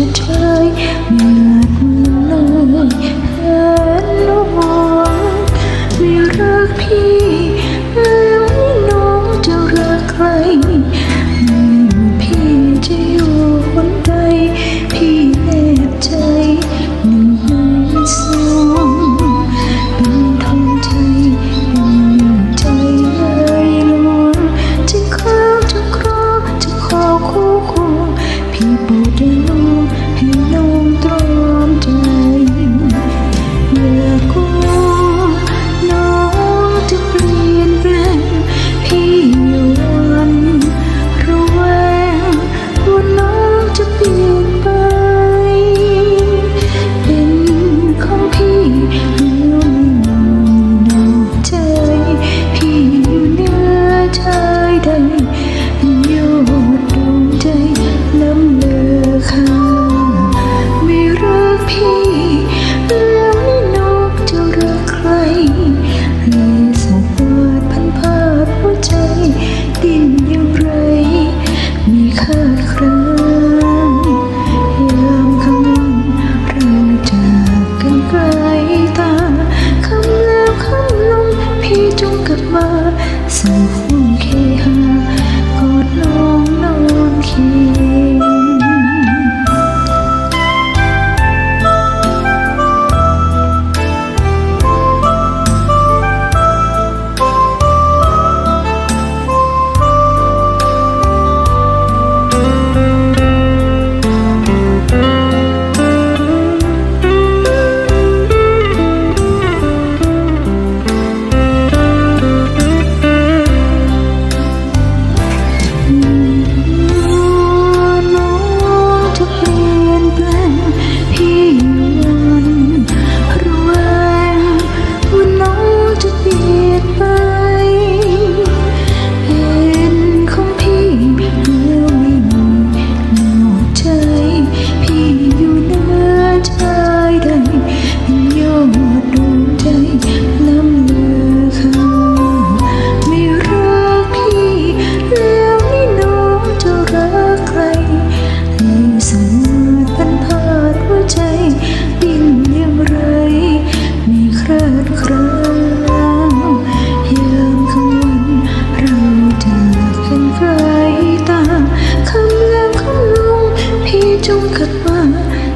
จะได้เหมือนเลยเห็นหวังไม่รักพี่ลืมน้องจะรักใครลืมพี่จอ่คนใดพี่แอบใจหนึ่งในสองเป็นทองใจเป็นใจเลยล้วจะเข้าจะครอจะขอคู่คง 怎么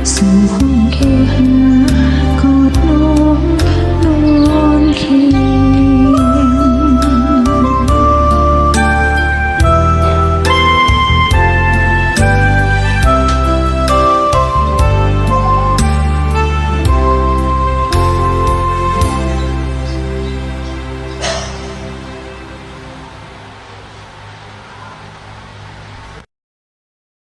Súng.